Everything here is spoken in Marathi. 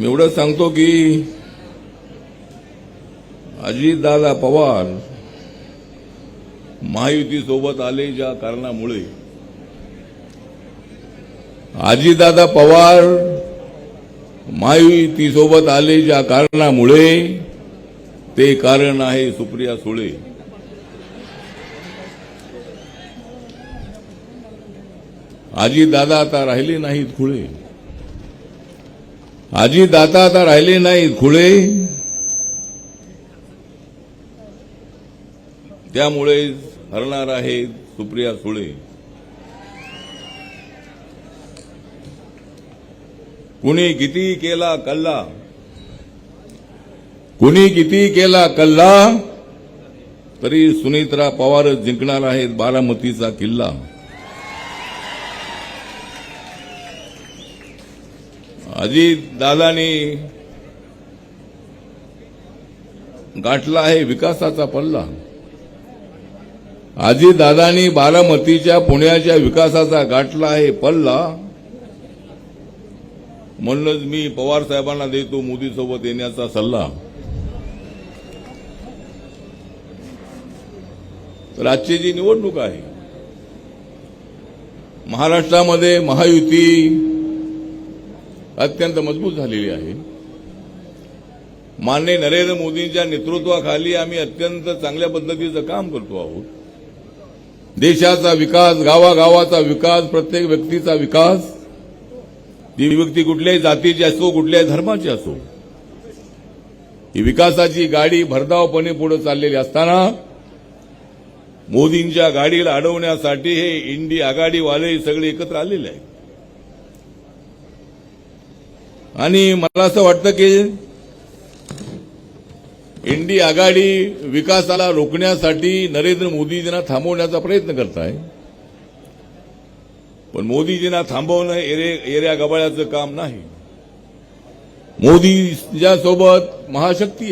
मी एवढं सांगतो की अजितदादा पवार महायुतीसोबत आले ज्या कारणामुळे अजितदादा पवार महायुतीसोबत आले ज्या कारणामुळे ते कारण आहे सुप्रिया सुळे. अजितदादा आता राहिले नाहीत खुळे. आजी दाता आता राहिले नाहीत खुळे. त्यामुळे हरणार आहे सुप्रिया सुळे. कुणी किती केला कल्ला? कुणी किती केला कल्ला? तरी सुनीत्रा पवारच जिंकणार आहेत बारामतीचा किल्ला. दादानी गाठला आहे विकासाचा पल्ला. अजित दादानी बारामतीच्या पुण्याच्या विकासाचा गाठला आहे पल्ला. म्हणूनच मी पवार साहेबांना देतो मोदी सोबत येण्याचा सल्ला. तर आजची जी निवडणूक आहे महाराष्ट्रामध्ये महायुती अत्यंत मजबूत झालेली आहे. माननीय नरेंद्र मोदींच्या नेतृत्वाखाली आम्ही अत्यंत चांगल्या पद्धतीचं काम करतो आहोत. देशाचा विकास गावागावाचा विकास प्रत्येक व्यक्तीचा विकास ती व्यक्ती कुठल्याही जातीची असो कुठल्याही धर्माची असो ही विकासाची गाडी भरधावपणे पुढे चाललेली असताना मोदींच्या गाडीला अडवण्यासाठी हे इंडी आघाडीवाले सगळे एकत्र आलेले आहेत. आणि मला असं वाटतं की इंडी आघाडी विकासाला रोखण्यासाठी नरेंद्र मोदीजींना थांबवण्याचा प्रयत्न करत आहे पण मोदीजींना थांबवणं एरे गबाळ्याचं काम नाही. मोदीच्या सोबत महाशक्ती